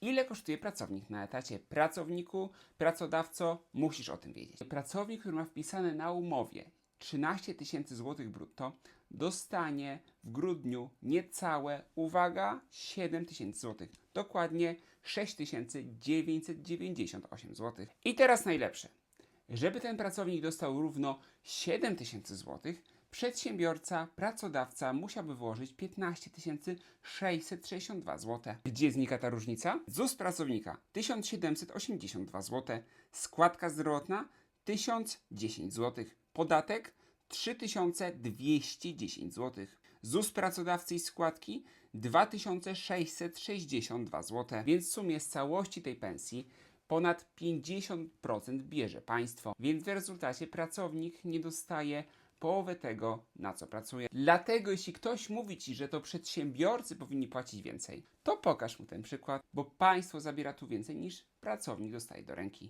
Ile kosztuje pracownik na etacie? Pracowniku, pracodawco, musisz o tym wiedzieć. Pracownik, który ma wpisane na umowie 13 tysięcy złotych brutto, dostanie w grudniu niecałe, uwaga, 7 tysięcy złotych. Dokładnie 6998 złotych. I teraz najlepsze. Żeby ten pracownik dostał równo 7 tysięcy złotych, przedsiębiorca, pracodawca musiałby włożyć 15 662 zł. Gdzie znika ta różnica? ZUS pracownika 1782 zł, składka zdrowotna 1010 zł, podatek 3210 zł. ZUS pracodawcy i składki 2662 zł. Więc w sumie z całości tej pensji ponad 50% bierze państwo, więc w rezultacie pracownik nie dostaje połowę tego, na co pracuje. Dlatego jeśli ktoś mówi ci, że to przedsiębiorcy powinni płacić więcej, to pokaż mu ten przykład, bo państwo zabiera tu więcej niż pracownik dostaje do ręki.